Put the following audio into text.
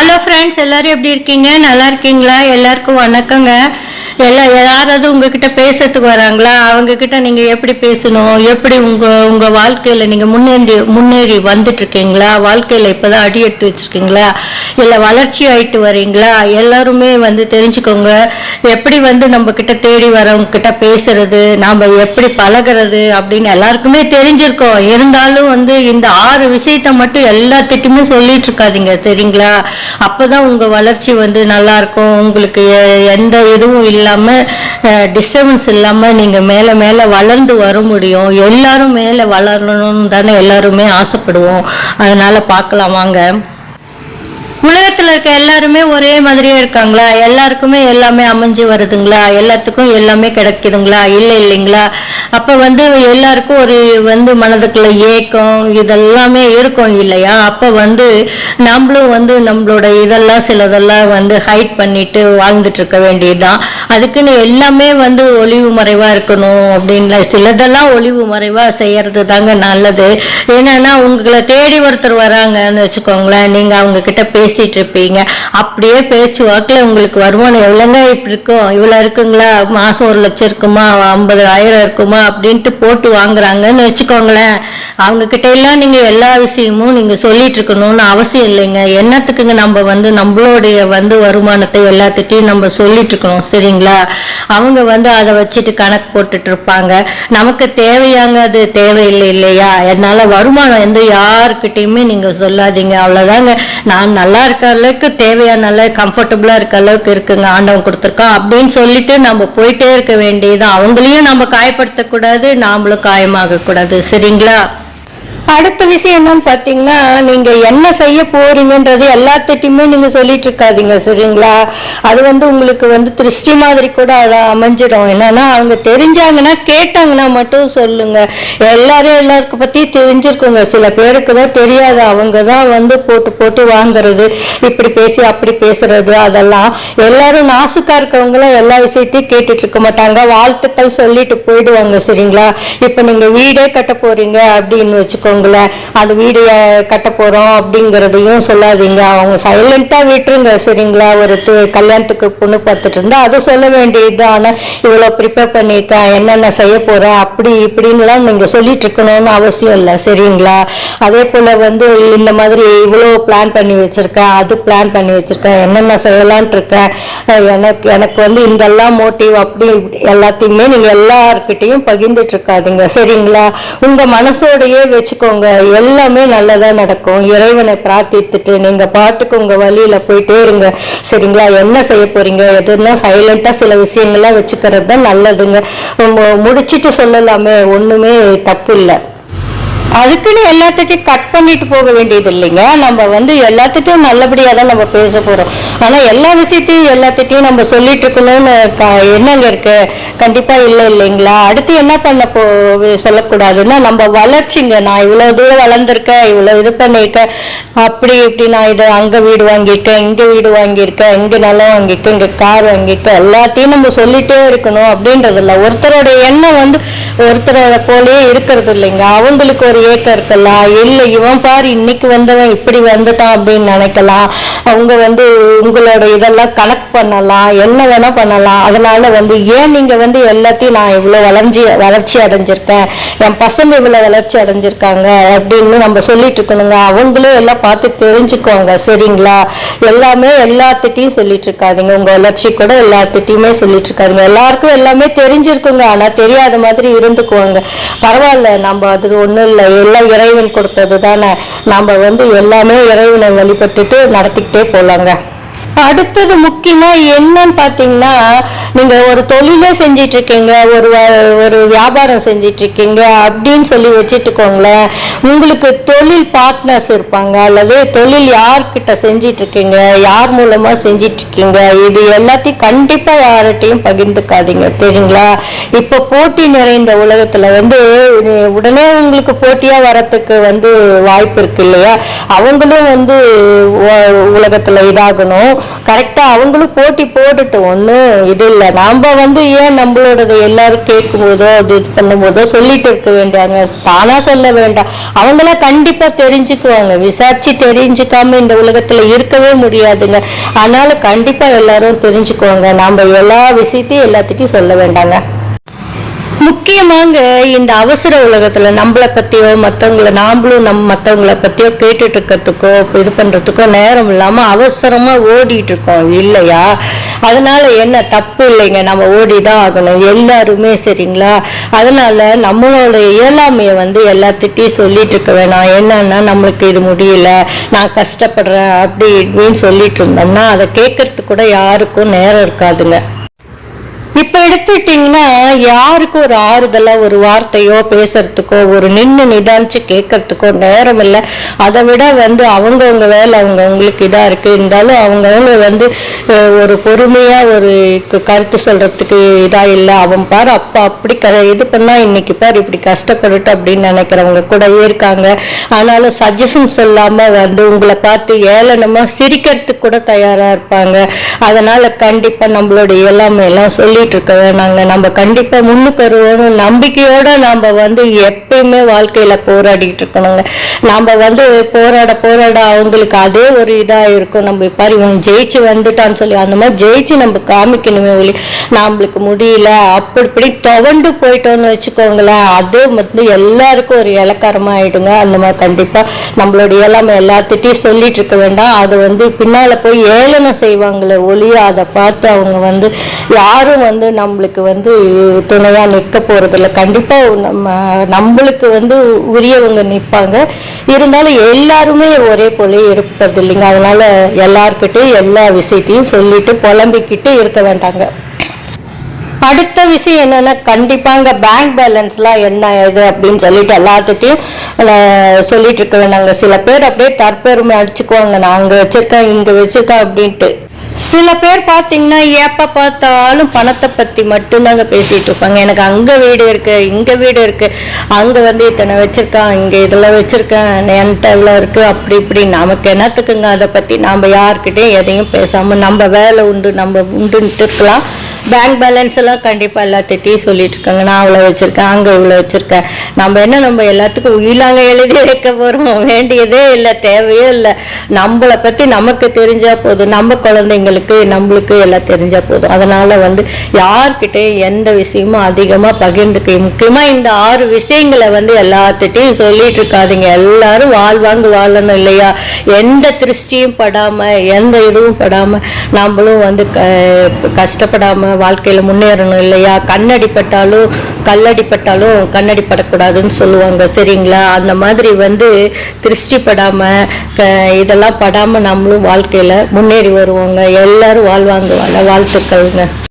Hello friends எல்லாரும் எப்படி இருக்கீங்க? நல்லா இருக்கீங்களா? எல்லாருக்கும் வணக்கங்க. எல்லா யாராவது உங்ககிட்ட பேசுறதுக்கு வராங்களா? அவங்க கிட்ட நீங்க எப்படி பேசணும்? எப்படி உங்க உங்க வாழ்க்கையில நீங்க முன்னேறி முன்னேறி வந்துட்டு இருக்கீங்களா? வாழ்க்கையில இப்பதான் அடி எடுத்து வச்சிருக்கீங்களா? இல்லை வளர்ச்சி ஆயிட்டு வரீங்களா? எல்லாருமே வந்து தெரிஞ்சுக்கோங்க. எப்படி வந்து நம்ம கிட்ட தேடி வரவங்க கிட்ட பேசுறது நாம எப்படி பழகுறது அப்படின்னு எல்லாருக்குமே தெரிஞ்சிருக்கோம். இருந்தாலும் வந்து இந்த ஆறு விஷயத்த மட்டும் எல்லாத்திட்டுமே சொல்லிட்டு இருக்காதீங்க சரிங்களா? அப்போதான் உங்க வளர்ச்சி வந்து நல்லா இருக்கும். உங்களுக்கு எ- எந்த இதுவும் இல்லாம டிஸ்டர்பன்ஸ் இல்லாம நீங்க மேல மேல வளர்ந்து வர முடியும். எல்லாரும் மேல வளரணும்னு தானே எல்லாருமே ஆசைப்படுவோம். அதனால பார்க்கலாம் வாங்க. உலகத்துல இருக்க எல்லாருமே ஒரே மாதிரியே இருக்காங்களா? எல்லாருக்குமே எல்லாமே அமைஞ்சு வருதுங்களா? எல்லாத்துக்கும் எல்லாமே கிடைக்குதுங்களா? இல்லை இல்லைங்களா? அப்ப வந்து எல்லாருக்கும் ஒரு வந்து மனதுக்குள்ள ஏக்கம் இதெல்லாமே இருக்கும் இல்லையா? அப்ப வந்து நம்மளும் வந்து நம்மளோட இதெல்லாம் சிலதெல்லாம் வந்து ஹைட் பண்ணிட்டு வாழ்ந்துட்டு இருக்க வேண்டியதுதான். அதுக்குன்னு எல்லாமே வந்து ஒளிவு மறைவா இருக்கணும் அப்படின்னு சிலதெல்லாம் ஒளிவு மறைவா செய்யறது தாங்க நல்லது. என்னன்னா உங்களை தேடி ஒருத்தர் வராங்கன்னு வச்சுக்கோங்களேன். நீங்க அவங்க கிட்ட பேசிட்டு இருப்பீங்க. அப்படியே பேச்சு வாக்குல உங்களுக்கு வருமானம் எவ்வளோங்க இப்படி இருக்கும் இவ்வளோ இருக்குங்களா? மாதம் ஒரு லட்சம் இருக்குமா? ஐம்பது ஆயிரம் இருக்குமா? அப்படின்ட்டு போட்டு வாங்குறாங்கன்னு வச்சுக்கோங்களேன். அவங்க கிட்ட எல்லாம் நீங்கள் எல்லா விஷயமும் நீங்கள் சொல்லிட்டு இருக்கணும்னு அவசியம் இல்லைங்க. என்னத்துக்குங்க நம்ம வந்து நம்மளுடைய வந்து வருமானத்தை எல்லாத்துட்டையும் நம்ம சொல்லிட்டு இருக்கணும் சரிங்களா? அவங்க வந்து அதை வச்சுட்டு கணக்கு போட்டுட்டு இருப்பாங்க நமக்கு தேவையாங்க அது தேவையில்லை இல்லையா? அதனால வருமானம் வந்து யாருக்கிட்டையுமே நீங்கள் சொல்லாதீங்க. அவ்வளோதாங்க நான் நல்லா இருக்கார்ல அளவுக்கு தேவையான அளவு கம்ஃபர்டபுளாக இருக்க அளவுக்கு இருக்குங்க ஆண்டவன் கொடுத்துருக்கான் அப்படின்னு சொல்லிட்டு நம்ம போயிட்டே இருக்க வேண்டியது அவங்களையும் நம்ம காயப்படுத்தக்கூடாது நாமளும் காயமாகக்கூடாது. சரிங்களா? அடுத்த விஷயம் என்னன்னு பாத்தீங்கன்னா நீங்க என்ன செய்ய போறீங்கன்றது எல்லாத்திட்டையுமே நீங்க சொல்லிட்டு இருக்காதீங்க சரிங்களா? அது வந்து உங்களுக்கு வந்து திருஷ்டி மாதிரி கூட அமைஞ்சிடும். என்னன்னா அவங்க தெரிஞ்சாங்கன்னா கேட்டாங்கன்னா மட்டும் சொல்லுங்க. எல்லாரும் எல்லாருக்கு பத்தி தெரிஞ்சிருக்குங்க. சில பேருக்கு தான் தெரியாது. அவங்க தான் வந்து போட்டு போட்டு வாங்குறது. இப்படி பேசி அப்படி பேசுறது அதெல்லாம். எல்லாரும் நாசுக்கா இருக்கவங்களும் எல்லா விஷயத்தையும் கேட்டுட்டு இருக்க மாட்டாங்க. வாழ்த்துக்கள் சொல்லிட்டு போயிடுவாங்க சரிங்களா? இப்ப நீங்க வீடே கட்ட போறீங்க அப்படின்னு வச்சுக்கோங்க. அவங்கள அது வீடு கட்ட போறோம் அப்படிங்கறதையும் சொல்லாதீங்க. அவங்க சைலண்டா விட்டுருங்க சரிங்களா? ஒரு கல்யாணத்துக்கு பொண்ணு பார்த்துட்டு இருந்தா அதை சொல்ல வேண்டியது ஆனா இவ்வளவு ப்ரிப்பேர் பண்ணியிருக்கேன் என்னென்ன செய்ய போறேன் அப்படி இப்படின்லாம் நீங்க சொல்லிட்டு இருக்கணும்னு அவசியம் இல்லை சரிங்களா? அதே போல வந்து இந்த மாதிரி இவ்வளோ பிளான் பண்ணி வச்சிருக்கேன் அது பிளான் பண்ணி வச்சிருக்கேன் என்னென்ன செய்யலான் இருக்கேன் எனக்கு எனக்கு வந்து இதெல்லாம் மோட்டிவ் அப்படி எல்லாத்தையுமே நீங்க எல்லாருக்கிட்டையும் பகிர்ந்துட்டு இருக்காதீங்க சரிங்களா? உங்க மனசோடையே வச்சுக்கோங்க எல்லாமே நல்லதா நடக்கும். இறைவனை பிரார்த்தித்துட்டு நீங்க பாட்டுக்கு உங்க வழியில போயிட்டே இருங்க. சரிங்களா? என்ன செய்ய போறீங்க? எதுனா சைலண்டா சில விஷயங்கள்லாம் வச்சுக்கிறது தான் நல்லதுங்க. முடிச்சிட்டு சொல்லலாமே. ஒண்ணுமே தப்பு இல்லை. அதுக்குன்னு எல்லாத்திட்டையும் கட் பண்ணிட்டு போக வேண்டியது இல்லைங்க நம்ம வந்து எல்லாத்திட்டையும் நல்லபடியாக தான் நம்ம பேச போகிறோம் ஆனால் எல்லா விஷயத்தையும் எல்லாத்திட்டையும் நம்ம சொல்லிட்டு இருக்கணும்னு க என்னங்க இருக்கு. கண்டிப்பாக இல்லை இல்லைங்களா? அடுத்து என்ன பண்ண போ சொல்லக்கூடாதுன்னா நம்ம வளர்ச்சிங்க. நான் இவ்வளோ தூரம் வளர்ந்துருக்கேன் இவ்வளோ இது பண்ணியிருக்கேன். அப்படி இப்படி நான் இதை அங்கே வீடு வாங்கியிருக்கேன் இங்கே வீடு வாங்கியிருக்கேன் இங்கே நிலம் வாங்கியிருக்கேன் இங்கே கார் வாங்கியிருக்கேன். எல்லாத்தையும் நம்ம சொல்லிட்டே இருக்கணும் அப்படின்றது இல்லை ஒருத்தரோட எண்ணம் வந்து ஒருத்தரோட போலயே இருக்கிறது இல்லைங்க. அவங்களுக்கு ஒரு ஏக்கம் இருக்கலாம் இல்லை. இவன் பார் இன்னைக்கு வந்தவன் இப்படி வந்துட்டான் அப்படின்னு நினைக்கலாம். அவங்க வந்து உங்களோட இதெல்லாம் கனெக்ட் பண்ணலாம். என்ன வேணா பண்ணலாம். அதனால வந்து ஏன் நீங்க வந்து எல்லாத்தையும் நான் இவ்வளோ வளர்ச்சி வளர்ச்சி அடைஞ்சிருக்கேன்? என் பசங்க இவ்வளோ வளர்ச்சி அடைஞ்சிருக்காங்க அப்படின்னு நம்ம சொல்லிட்டு இருக்கணுங்க. அவங்களே எல்லாம் பார்த்து தெரிஞ்சுக்கோங்க. சரிங்களா? எல்லாமே எல்லாத்திட்டையும் சொல்லிட்டு இருக்காதிங்க. உங்க வளர்ச்சி கூட எல்லாத்திட்டையுமே சொல்லிட்டு இருக்காதீங்க. எல்லாருக்கும் எல்லாமே தெரிஞ்சிருக்குங்க. ஆனா தெரியாத மாதிரி இருந்துக்குவாங்க. பரவாயில்ல. நம்ம அது ஒண்ணும் இல்லை. எல்லாம் இறைவன் கொடுத்தது தானே நம்ம வந்து எல்லாமே இறைவனை வழிபட்டுட்டு நடத்திக்கிட்டே போலாங்க. அடுத்தது முக்கியமா என்னன்னு பாத்தீங்கன்னா நீங்க ஒரு தொழிலே செஞ்சிட்டு இருக்கீங்க ஒரு வ- ஒரு வியாபாரம் செஞ்சிட்டு இருக்கீங்க அப்படின்னு சொல்லி வச்சுட்டுக்கோங்களேன். உங்களுக்கு தொழில் பார்ட்னர்ஸ் இருப்பாங்க அல்லது தொழில் யார்கிட்ட செஞ்சிட்டு இருக்கீங்க யார் மூலமா செஞ்சிட்டு இருக்கீங்க இது எல்லாத்தையும் கண்டிப்பா யார்கிட்டையும் பகிர்ந்துக்காதீங்க தெரியுங்களா? இப்ப போட்டி நிறைந்த உலகத்துல வந்து உடனே உங்களுக்கு போட்டியா வரத்துக்கு வந்து வாய்ப்பு இருக்கு இல்லையா? அவங்களும் வந்து உலகத்துல இதாகணும். கரெக்டாக அவங்களும் போட்டி போட்டுட்டு ஒன்றும் இது இல்லை. நாம் வந்து ஏன் நம்மளோடது எல்லாரும் கேட்கும்போதோ அது இது பண்ணும்போதோ சொல்லிட்டு இருக்க வேண்டாங்க தானாக சொல்ல வேண்டாம். அவங்களாம் கண்டிப்பாக தெரிஞ்சுக்குவாங்க. விசாரிச்சு தெரிஞ்சுக்காம இந்த உலகத்தில் இருக்கவே முடியாதுங்க. அதனால கண்டிப்பாக எல்லாரும் தெரிஞ்சுக்குவாங்க. நாம் எல்லா விஷயத்தையும் எல்லாத்திட்டையும் சொல்ல வேண்டாங்க. முக்கியமாக இந்த அவசர உலகத்தில் நம்மளை பற்றியோ மற்றவங்கள நாமளும் நம் மற்றவங்கள பற்றியோ கேட்டுட்டு இருக்கிறதுக்கோ இது பண்ணுறதுக்கோ நேரம் இல்லாமல் அவசரமாக ஓடிட்டு இருக்கோம் இல்லையா? அதனால் என்ன தப்பு இல்லைங்க. நம்ம ஓடி தான் ஆகணும். எல்லாருமே சரிங்களா? அதனால் நம்மளோட இயலாமையை வந்து எல்லாத்திட்டையும் சொல்லிட்டு இருக்க வேணாம். என்னன்னா நம்மளுக்கு இது முடியல நான் கஷ்டப்படுறேன் அப்படி இப்படின்னு சொல்லிட்டு இருந்தோம்னா அதை கேட்கறதுக்கு கூட யாருக்கும் நேரம் இருக்காதுங்க. எடுத்துட்டீங்கன்னா யாருக்கு ஒரு ஆறுதலா ஒரு வார்த்தையோ பேசுறதுக்கோ ஒரு நின்று நிதானிச்சு கேட்கறதுக்கோ நேரம் இல்லை அதை விட வந்து அவங்கவுங்க வேலை அவங்கவுங்களுக்கு இதா இருக்கு. இருந்தாலும் அவங்கவுங்க வந்து ஒரு பொறுமையா ஒரு கருத்து சொல்றதுக்கு இதா இல்லை. அவன் பார் அப்பா அப்படி க இது பண்ணா இன்னைக்கு பார் இப்படி கஷ்டப்பட்டுட்டு அப்படின்னு நினைக்கிறவங்க கூடவே இருக்காங்க. ஆனாலும் சஜஷன் சொல்லாம வந்து உங்களை பார்த்து ஏளனமா சிரிக்கிறதுக்கு கூட தயாரா இருப்பாங்க. அதனால கண்டிப்பா நம்மளோட எல்லாமே எல்லாம் சொல்லிட்டு இருக்க நாங்கள் நம்ம கண்டிப்பாக முன்னுக்கு வருவோம் நம்பிக்கையோடு நம்ம வந்து எப்பயுமே வாழ்க்கையில் போராடிட்டு இருக்கணுங்க. நம்ம வந்து போராட போராட அவங்களுக்கு அதே ஒரு இதாக இருக்கும். நம்ம பாரு இவன் ஜெயிச்சு வந்துட்டான்னு சொல்லி அந்த மாதிரி ஜெயிச்சு நம்ம காமிக்கணுமே ஒளி நம்மளுக்கு முடியல. அப்படி இப்படி துவண்டு போயிட்டோம்னு வச்சுக்கோங்களேன் அது வந்து எல்லாருக்கும் ஒரு இலக்காரமா ஆயிடுங்க. அந்த மாதிரி கண்டிப்பாக நம்மளுடைய எல்லாமே எல்லாத்திட்டையும் சொல்லிட்டு இருக்க வேண்டாம். அது வந்து பின்னால் போய் ஏளனம் செய்வாங்களே ஒளிய அதை பார்த்து அவங்க வந்து யாரும் வந்து நம்மளுக்கு வந்து துணையாக நிற்க போகிறதில்ல கண்டிப்பாக நம்ம நம்மளுக்கு வந்து உரியவங்க நிற்பாங்க. இருந்தாலும் எல்லாருமே ஒரே போல இருப்பது இல்லைங்க அதனால் எல்லாருக்கிட்டையும் எல்லா விஷயத்தையும் சொல்லிட்டு புலம்பிக்கிட்டு இருக்க வேண்டாங்க. அடுத்த விஷயம் என்னென்னா கண்டிப்பாங்க பேங்க் பேலன்ஸ்லாம் என்ன இது அப்படின்னு சொல்லிட்டு எல்லாத்துட்டையும் சொல்லிட்டு இருக்க வேணாங்க சில பேர் அப்படியே தற்பெருமை அடிச்சுக்குவாங்க. நான் வச்சுருக்கேன் இங்கே வச்சுருக்கேன் அப்படின்ட்டு. சில பேர் பார்த்தீங்கன்னா எப்ப பார்த்தாலும் பணத்தை பத்தி மட்டும்தாங்க பேசிட்டு இருப்பாங்க. எனக்கு அங்க வீடு இருக்கு இங்க வீடு இருக்கு. அங்க வந்து இத்தனை வச்சிருக்கான் இங்க இதெல்லாம் வச்சிருக்கேன் என்கிட்ட இவ்வளோ இருக்கு அப்படி இப்படி. நமக்கு என்னத்துக்குங்க அதை பத்தி? நாம யார்கிட்டயும் எதையும் பேசாம நம்ம வேலை உண்டு நம்ம உண்டுன்ட்டு இருக்கலாம். பேங்க் பேலன்ஸ் எல்லாம் கண்டிப்பாக எல்லாத்திட்டையும் சொல்லிட்டு இருக்காங்க நான் அவ்வளோ வச்சுருக்கேன் அங்கே இவ்வளோ வச்சுருக்கேன். நம்ம என்ன நம்ம எல்லாத்துக்கும் உயிலாங்க எழுதி வைக்க போகிறோம் வேண்டியதே இல்லை தேவையே இல்லை. நம்மளை பற்றி நமக்கு தெரிஞ்சால் போதும். நம்ம குழந்தைங்களுக்கு நம்மளுக்கு எல்லாம் தெரிஞ்சால் போதும். அதனால் வந்து யார்கிட்டயும் எந்த விஷயமும் அதிகமாக பகிர்ந்துக்க முக்கியமாக இந்த ஆறு விஷயங்களை வந்து எல்லாத்திட்டையும் சொல்லிட்டு இருக்காதீங்க எல்லாரும் வாழ்வாங்க வாழணும் இல்லையா? எந்த திருஷ்டியும் படாமல் எந்த இதுவும் படாமல் நம்மளும் வந்து க கஷ்டப்படாமல் வாழ்க்கையில் முன்னேறணும் இல்லையா? கண்ணடிப்பட்டாலும் கல்லடிப்பட்டாலும் கண்ணடிப்படக்கூடாதுன்னு சொல்லுவாங்க சரிங்களா? அந்த மாதிரி வந்து திருஷ்டி படாமல் க இதெல்லாம் படாமல் நம்மளும் வாழ்க்கையில் முன்னேறி வருவோங்க. எல்லோரும் வாழ்வாங்க. வாழ வாழ்த்துக்கள்ங்க.